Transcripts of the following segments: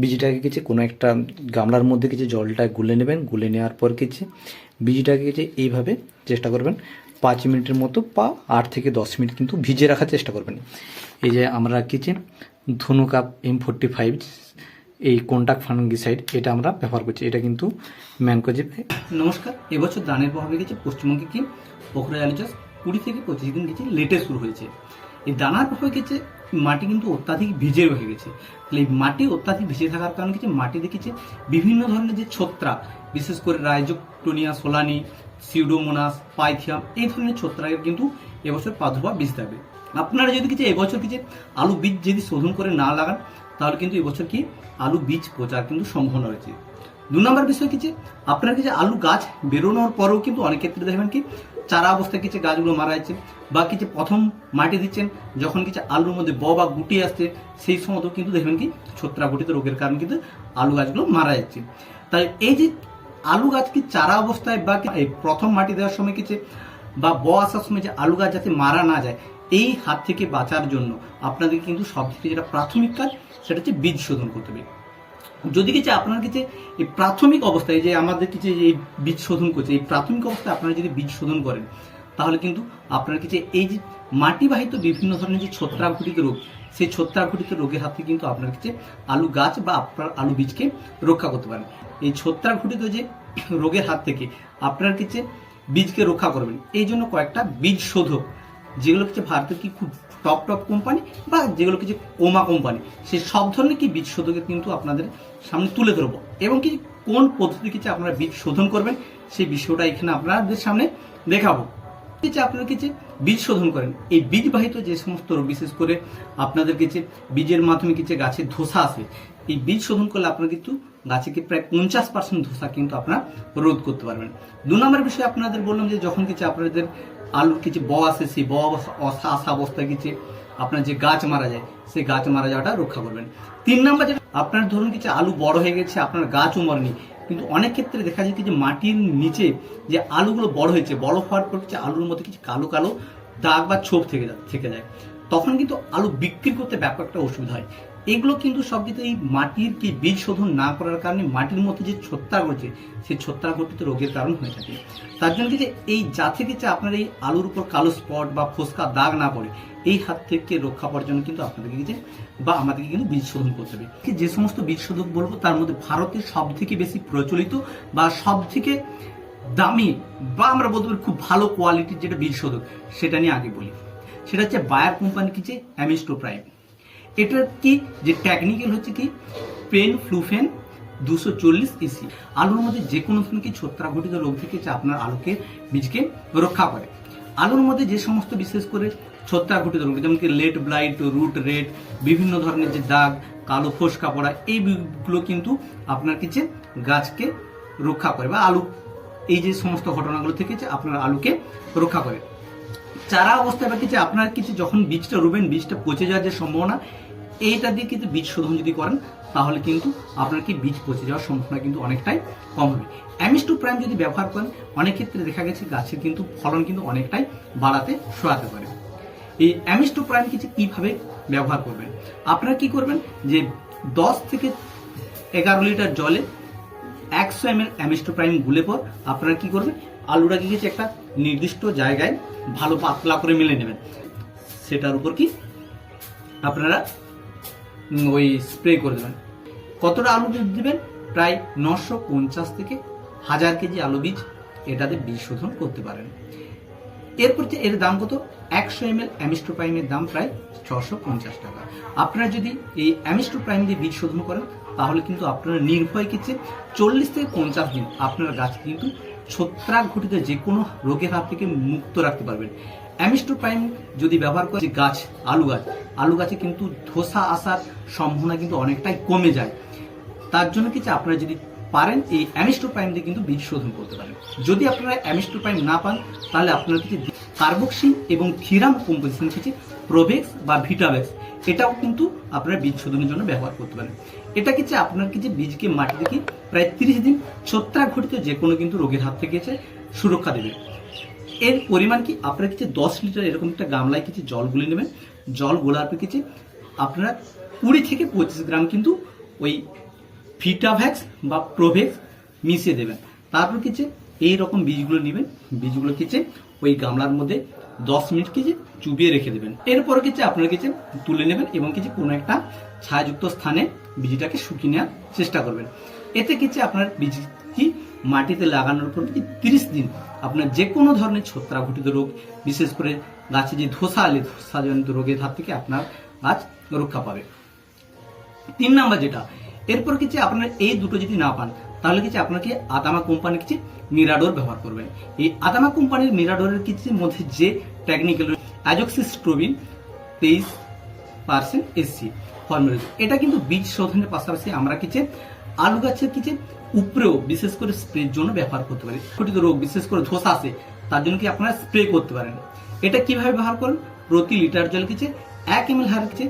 বীজটাকে কিছু কোনো একটা গামলার মধ্যে কিছু জলটা গুলে নেবেন, গুলে নেওয়ার পর কিছু বীজটাকে কিছু এইভাবে চেষ্টা করবেন। পাঁচ মিনিটের মতো বা আট থেকে দশ মিনিট কিন্তু ভিজে রাখার চেষ্টা করবেন। এই যে আমরা কিছু ধনু কাপ এম ফোরটি ফাইভ এই কন্টাক্ট ফাঙ্গিসাইড এটা আমরা ব্যবহার করছি। এটা কিন্তু ম্যানকোজিপ নমস্কার, এবছর ধানের প্রভাবে গেছে পশ্চিমবঙ্গে কি? পোখরা আলু চাষ কুড়ি থেকে পঁচিশ দিন গেছে লেটে শুরু হয়েছে। এই দানার প্রভাবে গেছে মাটি কিন্তু অত্যাধিক ভিজে রয়ে গেছে। তাহলে এই মাটি অত্যাধিক ভিজে থাকার কারণে কিছু মাটি দেখেছে, বিভিন্ন ধরনের যে ছত্রাক বিশেষ করে রাইজোক্টোনিয়া, সোলানি, সিউডোমোনাস, পাইথিয়াম, এই ধরনের ছত্রাকের কিন্তু এবছর প্রাদুর্ভাব বেশি থাকবে। আপনারা যদি কিছু এবছর কিছু আলু বীজ যদি শোধন করে না লাগান, তাহলে কিন্তু এবছর কি আলু বীজ পচার কিন্তু সম্ভাবনা রয়েছে। দু নম্বর বিষয় কি যে, আপনার কিছু আলু গাছ বেরোনোর পরেও কিন্তু অনেক ক্ষেত্রে দেখবেন কি চারা অবস্থায় কিছু গাছগুলো মারা যাচ্ছে বা কিছু প্রথম মাটি দিচ্ছেন, যখন কিছু আলুর মধ্যে ব বা গুটি আসছে, সেই সময়তেও কিন্তু দেখবেন কি ছত্রাক ঘটিত রোগের কারণে কিন্তু আলু গাছগুলো মারা যাচ্ছে। তাই এই যে আলু গাছ কি চারা অবস্থায় বা প্রথম মাটি দেওয়ার সময় কিছু বা ব আসার সময় যে আলু গাছ যাতে মারা না যায়, এই হাত থেকে বাঁচার জন্য আপনাদের কিন্তু সব থেকে যেটা প্রাথমিক কাজ সেটা হচ্ছে বীজ শোধন করতে হবে। যদি কিছু আপনার কিছু এই প্রাথমিক অবস্থায় যে আমাদের কিছু এই বীজ শোধন করছে, এই প্রাথমিক অবস্থায় আপনারা যদি বীজ শোধন করেন, তাহলে কিন্তু আপনার কিছু এই যে মাটিবাহিত বিভিন্ন ধরনের যে ছত্রাক ঘটিত রোগ, সেই ছত্রাক ঘটিত রোগের হাত কিন্তু আপনার কাছে আলু গাছ বা আপনার আলু বীজকে রক্ষা করতে পারেন। এই ছত্রাক ঘটিত যে রোগের হাত থেকে আপনার কাছে বীজকে রক্ষা করবেন। এই জন্য কয়েকটা বীজ শোধক যেগুলো হচ্ছে ভারতের কি খুব টপ টপ কোম্পানি বা যেগুলো কিছু কোমা কোম্পানি সেই সব ধরনের কি বীজ শোধকের কিন্তু আপনাদের সামনে তুলে ধরবো এবং কি কোন পদ্ধতি কিছু আপনারা বীজ শোধন করবেন সেই বিষয়টা এখানে আপনাদের সামনে দেখাবো। কিছু আপনারা কিছু বীজ শোধন করেন এই বীজবাহিত যে সমস্ত রোগ, বিশেষ করে আপনাদের কিছু বীজের মাধ্যমে কিছু গাছের ধোসা আসে এই বীজ শোধন করলে আপনারা কিন্তু গাছেকে প্রায় পঞ্চাশ পার্সেন্ট ধোসা কিন্তু আপনারা রোধ করতে পারবেন। দু নম্বর বিষয়ে আপনাদের বললাম যে যখন কিছু আপনাদের আলুর কিছু ব আসে সেই ব অবস্থা- আসা অবস্থায় কিছু আপনার যে গাছ মারা যায়, সেই গাছ মারা যাওয়াটা রক্ষা করবেন। তিন নম্বর যেটা, আপনার ধরুন কিছু আলু বড় হয়ে গেছে, আপনার গাছও মরেনি কিন্তু অনেক ক্ষেত্রে দেখা যায় যে মাটির নিচে যে আলুগুলো বড় হয়েছে, বড় হওয়ার পর কিছু আলুর মধ্যে কিছু কালো কালো দাগ বা ছোপ থেকে থেকে যায়। তখন কিন্তু আলু বিক্রি করতে ব্যাপক একটা অসুবিধা হয়। এগুলো কিন্তু সব কিছু এই মাটির কি বীজ শোধন না করার কারণে মাটির মধ্যে যে ছত্রাক রয়েছে সেই ছত্রাক ঘটিত রোগের কারণ হয়ে থাকে। তার জন্য যে এই যা থেকে যে আপনার এই আলুর উপর কালো স্পট বা ফোসকা দাগ না পড়ে, এই হাত থেকে রক্ষা পাওয়ার জন্য কিন্তু আপনাদেরকে যে বা আমাদেরকে কিন্তু বীজ শোধন করতে হবে। যে সমস্ত বীজ শোধক বলব, তার মধ্যে ভারতের সব থেকে বেশি প্রচলিত বা সব থেকে দামি বা আমরা বলতে পারি খুব ভালো কোয়ালিটির যেটা বীজ শোধক, সেটা নিয়ে আগে বলি। সেটা হচ্ছে বায়ার কোম্পানি কি যে অ্যামিস্টোপ্রাইম এটার কি? যে টেকনিক্যাল হচ্ছে কি? পেন ফ্লুফেন দুশো চল্লিশ ইসি আলুর মধ্যে যে কোনো কি ছত্রাক ঘটিত রোগ থেকে যে আপনার আলুকে বীজকে রক্ষা করে। আলুর মধ্যে যে সমস্ত বিশেষ করে ছত্রাক ঘটিত রোগ, যেমন কি লেট ব্লাইট, রুট রেড বিভিন্ন ধরনের যে দাগ, কালো ফোসকা পড়া এইগুলো কিন্তু আপনার কিছু গাছকে রক্ষা করে বা আলু, এই যে সমস্ত ঘটনাগুলো থেকে যে আপনার আলুকে রক্ষা করে। চারা অবস্থায় বা কিছু আপনার কিছু যখন বীজটা রুবেন বীজটা পচে যাওয়ার যে সম্ভাবনা এইটা দিয়ে কিন্তু বীজ শোধন যদি করেন, তাহলে কিন্তু আপনার কি বীজ পচে যাওয়ার সম্ভাবনা কিন্তু অনেকটাই কম হবে। অ্যামিস্টু প্রাইম যদি ব্যবহার করেন, অনেক ক্ষেত্রে দেখা গেছে গাছের কিন্তু ফলন কিন্তু অনেকটাই বাড়াতে সহায়তা করে এই অ্যামিস্টু প্রাইম কিছু কীভাবে ব্যবহার করবেন? আপনারা কি করবেন যে দশ থেকে এগারো লিটার জলে একশো এম এল অ্যামিস্টোপ্রাইম গুলে পর আপনারা কি করবেন? আলুটাকে কিছু একটা নির্দিষ্ট জায়গায় ভালো পাতলা করে মেলে নেবেন। সেটার উপর কি আপনারা ওই স্প্রে করে দেবেন। কতটা আলু বীজ দেবেন? প্রায় নশো পঞ্চাশ থেকে হাজার কেজি আলু বীজ এটাতে বীজ শোধন করতে পারেন। এরপর যে এর দাম কত? একশো এম এল অ্যামিস্টোপ্রাইমের দাম প্রায় ছশো পঞ্চাশ টাকা। আপনারা যদি এই অ্যামিস্টোপ্রাইম দিয়ে বীজ শোধন করেন, তাহলে কিন্তু আপনারা নির্ভয় কিছু চল্লিশ থেকে পঞ্চাশ দিন আপনার গাছ কিন্তু ছত্রাক ঘটিত যে কোনো রোগের হাত থেকে মুক্ত রাখতে পারবেন। অ্যামিস্টোপ্রাইম যদি ব্যবহার করে, গাছ, আলু গাছ, আলু গাছে কিন্তু ধোসা আসার সম্ভাবনা কিন্তু অনেকটাই কমে যায়। তার জন্য কিছু আপনারা যদি পারেন, এই অ্যামিস্টোপ্রাইম দিয়ে কিন্তু বীজ শোধন করতে পারেন। যদি আপনারা অ্যামিস্টোপ্রাইম না পান, তাহলে আপনারা কিছু কার্বক্সিন এবং থিরাম কম্পোজিশন কিছু প্রোভেক্স বা ভিটাভেক্স এটাও কিন্তু আপনারা বীজ শোধনের জন্য ব্যবহার করতে পারেন। এটা কিছু আপনার কিছু বীজকে মাটি থেকে প্রায় তিরিশ দিন ছত্রাক ঘটিত যে কোনো কিন্তু রোগের হাত থেকে সুরক্ষা দেবে। এর পরিমাণ কি? আপনারা কিছু দশ লিটার এরকম একটা গামলায় কিছু জল গুলে নেবেন। জল গোলার পর কিছু আপনারা কুড়ি থেকে পঁচিশ গ্রাম কিন্তু ওই ফিটাভ্যাক্স বা প্রোভেক্স মিশিয়ে দেবেন। তারপর কিছু এই রকম বীজগুলো নেবেন। বীজগুলো কিছু ওই গামলার মধ্যে দশ মিনিট কিছু চুবিয়ে রেখে দেবেন। এরপর কিছু আপনার কিছু তুলে নেবেন এবং কিছু কোনো একটা ছায়াযুক্ত স্থানে বীজটাকে শুকিয়ে নেওয়ার চেষ্টা করবেন। এতে কিছু আপনার বীজ কি মাটিতে লাগানোর পর তিরিশ দিন আপনার যে কোনো ধরনের ছত্রাক ঘটিত রোগ, বিশেষ করে গাছে যে ধসা আলে ধসাজনিত রোগের হাত থেকে আপনার গাছ রক্ষা পাবে। তিন নাম্বার যেটা, এরপর কিছু আপনার এই দুটো যদি না পান, তাহলে কিছু আপনাকে আদামা কোম্পানির কিছু মিরাডোর ব্যবহার করবেন। এই আদামা কোম্পানির মিরাডোরের কিছু মধ্যে যে টেকনিক্যাল অ্যাজক্সিস্ট্রোবিন তেইশ পার্সেন্ট এসসি ফর্মুলা এটা কিন্তু বীজ শোধনের পাশাপাশি আমরা কিছু আলু গাছের কিছু উপরেও বিশেষ করে স্প্রের জন্য ব্যবহার করতে পারি ঘটিত রোগ, বিশেষ করে ধোসা আছে, তার জন্য কি আপনারা স্প্রে করতে পারেন। এটা কীভাবে ব্যবহার করেন? প্রতি লিটার জল কিছু এক এম এল হার কিছু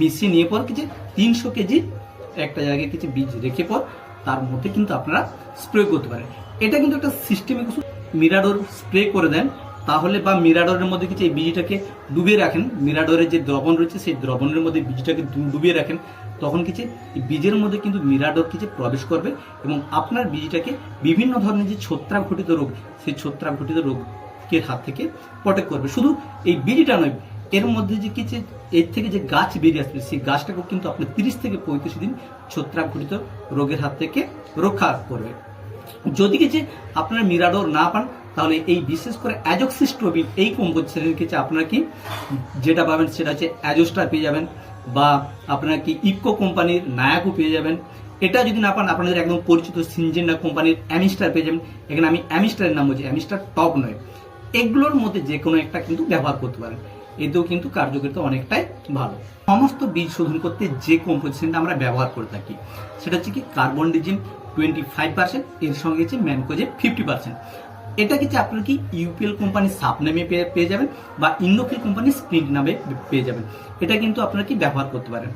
মিশিয়ে নিয়ে পর কিছু তিনশো কেজি একটা জায়গায় কিছু বীজ রেখে পর তার মধ্যে কিন্তু আপনারা স্প্রে করতে পারেন। এটা কিন্তু একটা সিস্টেমে কিছু মিরাডোর স্প্রে করে দেন। তাহলে বা মিরাডোরের মধ্যে কিছু এই বীজটাকে ডুবিয়ে রাখেন। মিরাডোরের যে দ্রবণ রয়েছে, সেই দ্রবণের মধ্যে বীজটাকে ডুবিয়ে রাখেন। তখন কিছু এই বীজের মধ্যে কিন্তু মিরাডোর কিছু প্রবেশ করবে এবং আপনার বীজটাকে বিভিন্ন ধরনের যে ছত্রাক ঘটিত রোগ, সেই ছত্রাক ঘটিত রোগের হাত থেকে প্রটেক্ট করবে। শুধু এই বীজটা নয়, এর মধ্যে যে কিছু, এর থেকে যে গাছ বেরিয়ে আসবে, সেই গাছটাকেও কিন্তু আপনার তিরিশ থেকে পঁয়ত্রিশ দিন ছত্রাক ঘটিত রোগের হাত থেকে রক্ষা করবে। যদি কিছু আপনারা মিরাডোর না পান তাহলে এই বিশেষ করে অ্যাজক্সিস্ট্রোবিন এই কম্পোজিশনের কিছু আপনারা কি যেটা পাবেন সেটা হচ্ছে অ্যাজোস্টার পেয়ে যাবেন বা আপনারা কি ইফকো কোম্পানির নায়াকও পেয়ে যাবেন। এটা যদি না পান, আপনাদের একদম পরিচিত সিনজেন্ডা কোম্পানির অ্যামিস্টার পেয়ে যাবেন। এখানে আমি অ্যামিস্টারের নাম বলছি, অ্যামিস্টার টপ নয়। এগুলোর মধ্যে যে কোনো একটা কিন্তু ব্যবহার করতে পারেন। এতেও কিন্তু কার্যকারিতা অনেকটাই ভালো। সমস্ত বীজ শোধন করতে যে কম্পোজিশনটা আমরা ব্যবহার করে থাকি, সেটা হচ্ছে কি carbendazim twenty five percent এর সঙ্গে হচ্ছে ম্যানকোজে ফিফটি পার্সেন্ট এটা কিছু আপনার কি ইউপিএল কোম্পানির সাপ নামে পেয়ে যাবেন বা ইন্ডোফিল কোম্পানির স্প্রিন্ট নামে পেয়ে যাবেন। এটা কিন্তু আপনারা কি ব্যবহার করতে পারেন।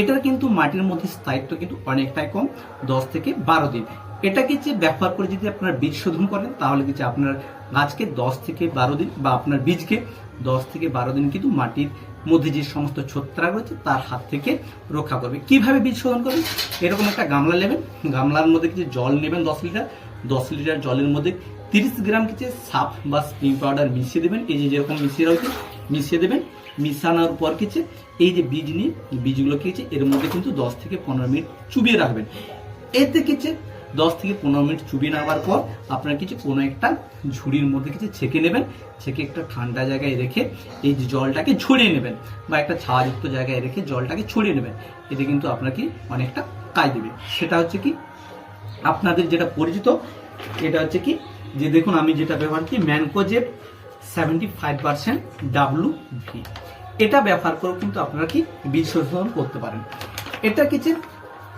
এটার কিন্তু মাটির মধ্যে স্থায়িত্ব কিন্তু অনেকটাই কম, দশ থেকে বারো দিন। এটাকে যে ব্যবহার করে যদি আপনার বীজ শোধন করেন, তাহলে কিছু আপনার গাছকে দশ থেকে বারো দিন বা আপনার বীজকে দশ থেকে বারো দিন কিন্তু মাটির মধ্যে যে সমস্ত ছত্রাক রয়েছে, তার হাত থেকে রক্ষা করবে। কীভাবে বীজ শোধন করবেন এরকম একটা গামলা নেবেন। গামলার মধ্যে কিছু জল নেবেন দশ লিটার? দশ লিটার জলের মধ্যে তিরিশ গ্রাম কিছু সাপ বা স্প্রিং পাউডার মিশিয়ে দেবেন। এই যে যেরকম মিশিয়ে রয়েছে মিশিয়ে দেবেন। মিশানোর পর কিছু, এই যে বীজ নিয়ে, বীজগুলো কিছু এর মধ্যে কিন্তু দশ থেকে পনেরো মিনিট চুবিয়ে রাখবেন। এতে কিছু, দশ থেকে পনেরো মিনিট চুবিয়ে নেওয়ার পর আপনার কিছু কোনো একটা ঝুড়ির মধ্যে কিছু ছেঁকে নেবেন। ছেঁকে একটা ঠান্ডা জায়গায় রেখে এই যে জলটাকে ছড়িয়ে নেবেন বা একটা ছাওয়াযুক্ত জায়গায় রেখে জলটাকে ছড়িয়ে নেবেন। এতে কিন্তু আপনাকে অনেকটা কাজ দেবে। সেটা হচ্ছে কি, আপনাদের যেটা পরিচিত, এটা হচ্ছে কি যে দেখুন, আমি যেটা ব্যবহার করি mancozeb seventy five percent W V এটা ব্যবহার করে কিন্তু আপনারা কি বীজ শোধন করতে পারেন। এটা কিছু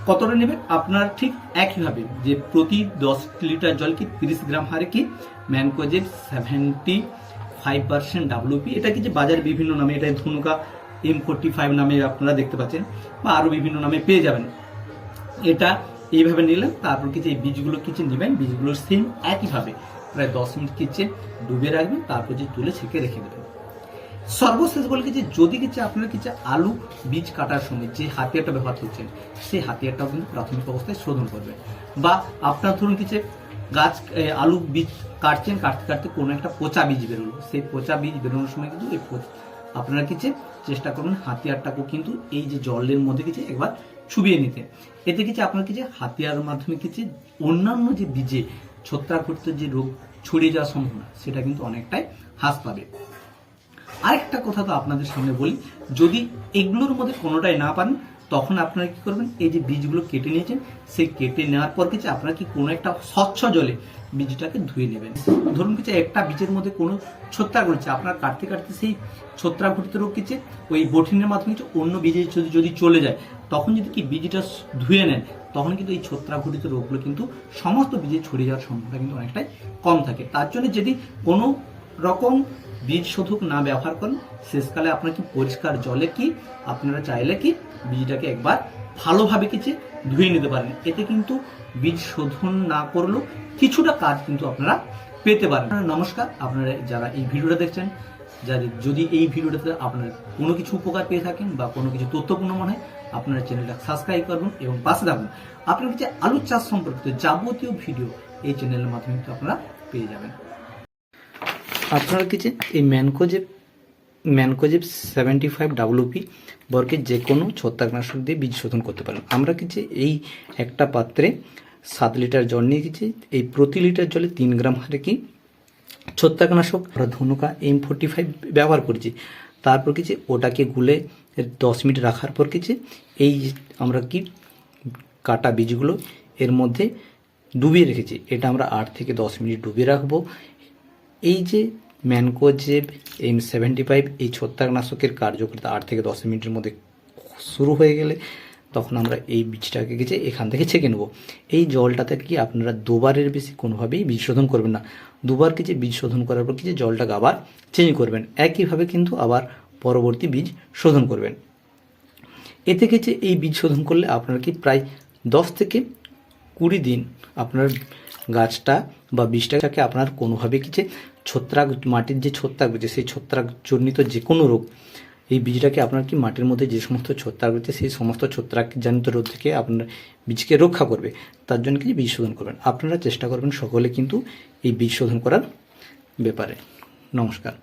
কতটা নেবেন আপনার ঠিক একইভাবে যে প্রতি দশ লিটার জল কি তিরিশ গ্রাম হারে কি mancozeb seventy five percent WP এটা কিছু বাজারে বিভিন্ন নামে, এটা ধনুকা এম ফোরটি ফাইভ নামে আপনারা দেখতে পাচ্ছেন, বা আরও বিভিন্ন নামে পেয়ে যাবেন। এটা এইভাবে নিলেন, তারপর কিছু এই বীজগুলো কিছু নেবেন, বীজগুলো সেম একইভাবে প্রায় দশ মিনিট কিছু ডুবে রাখবেন, তারপর যে তুলে ছেঁকে রেখে দেবেন। সর্বশেষ বলে কিছু যদি কিছু আপনার কিছু আলু বীজ কাটার সময় যে হাতিয়ারটা ব্যবহার করছেন, সেই হাতিয়ারটাও কিন্তু প্রাথমিক অবস্থায় শোধন করবে বা আপনার ধরুন কিছু গাছ আলু বীজ কাটছেন, কাটতে কাটতে কোনো একটা পচা বীজ বেরোলো, সেই পচা বীজ বেরোনোর সময় কিন্তু এই আপনারা কিছু চেষ্টা করবেন হাতিয়ারটাকেও কিন্তু এই যে জলের মধ্যে কিছু একবার চুবিয়ে নিতে। এতে কিছু আপনার কিছু হাতিয়ার মাধ্যমে কিছু অন্যান্য যে বীজে ছত্রাকঘটিত যে রোগ ছড়িয়ে যাওয়ার সম্ভাবনা, সেটা কিন্তু অনেকটাই হ্রাস পাবে। আরেকটা কথা তো আপনাদের সামনে বলি, যদি এগুলোর মধ্যে কোনোটাই না পান তখন আপনারা কি করবেন? এই যে বীজগুলো কেটে নিয়েছেন, সেই কেটে নেওয়ার পর কিছু আপনারা কি কোনো একটা স্বচ্ছ জলে বীজটাকে ধুয়ে নেবেন। ধরুন কিছু একটা বীজের মধ্যে কোনো ছত্রাক রয়েছে, আপনার কাটতে কাটতে সেই ছত্রাক ঘটিত রোগ কিছু, ওই বঠিনের মাধ্যমে কিছু অন্য বীজে যদি যদি চলে যায়, তখন যদি কি বীজটা ধুয়ে নেন, তখন কিন্তু এই ছত্রাক ঘটিত রোগগুলো কিন্তু সমস্ত বীজে ছড়িয়ে যাওয়ার সম্ভাবনা কিন্তু অনেকটাই কম থাকে। তার জন্য যদি কোনো রকম বীজ শোধক না ব্যবহার করেন। শেষকালে আপনার কি পরিষ্কার জলে কি, আপনারা চাইলে কি বীজটাকে একবার ভালোভাবে কিছু ধুয়ে নিতে পারেন। এতে কিন্তু বীজ শোধন না করলেও কিছুটা কাজ কিন্তু আপনারা পেতে পারেন। নমস্কার, আপনারা যারা এই ভিডিওটা দেখছেন যাদের যদি এই ভিডিওটাতে আপনার কোনো কিছু উপকার পেয়ে থাকেন বা কোনো কিছু তথ্যপূর্ণ মনে হয়, আপনারা চ্যানেলটা সাবস্ক্রাইব করবেন এবং পাশে থাকুন। আপনার কাছে আলু চাষ সম্পর্কিত যাবতীয় ভিডিও এই চ্যানেলের মাধ্যমে কিন্তু আপনারা পেয়ে যাবেন। আপনারা কি যে এই mancozeb mancozeb seventy five WP বর্গের যে কোনো ছত্রাকনাশক দিয়ে বীজ শোধন করতে পারেন। আমরা কি যে এই একটা পাত্রে সাত লিটার জল নিয়ে গেছি, এই প্রতি লিটার জলে তিন গ্রাম হারে কি ছত্রাকনাশক, আমরা ধনুকা এম ফোর্টি ফাইভ ব্যবহার করেছি। তারপর কিছু ওটাকে গুলে দশ মিনিট রাখার পর কিছু এই আমরা কি কাটা বীজগুলো এর মধ্যে ডুবিয়ে রেখেছি। এটা আমরা আট থেকে দশ মিনিট ডুবিয়ে রাখব। এই যে ম্যানকোজেব এম সেভেন্টি ফাইভ, এই ছত্রাকনাশকের কার্যকারিতা আট থেকে দশ মিনিটের মধ্যে শুরু হয়ে গেলে তখন আমরা এই বীজটাকে গেছে এখান থেকে ছেঁকে নেব। এই জলটাতে কি আপনারা দুবারের বেশি কোনোভাবেই বীজ শোধন করবেন না। দুবার কিছু বীজ শোধন করার পর কিছু জলটাকে আবার চেঞ্জ করবেন। একইভাবে কিন্তু আবার পরবর্তী বীজ শোধন করবেন। এতে কিছু এই বীজ শোধন করলে আপনার কি প্রায় দশ থেকে কুড়ি দিন আপনার গাছটা বা বীজটাকে আপনার কোনোভাবে কিছু ছত্রাক মাটির যে ছত্রাক রয়েছে, সেই ছত্রাক জনিত যে কোনো রোগ, এই বীজটাকে আপনার কি মাটির মধ্যে যে সমস্ত ছত্রাক রয়েছে, সেই সমস্ত ছত্রাক জনিত রোগ থেকে আপনার বীজকে রক্ষা করবে, তার জন্য কিছু বীজ শোধন করবেন? আপনারা চেষ্টা করবেন সকলে কিন্তু এই বীজ শোধন করার ব্যাপারে। নমস্কার।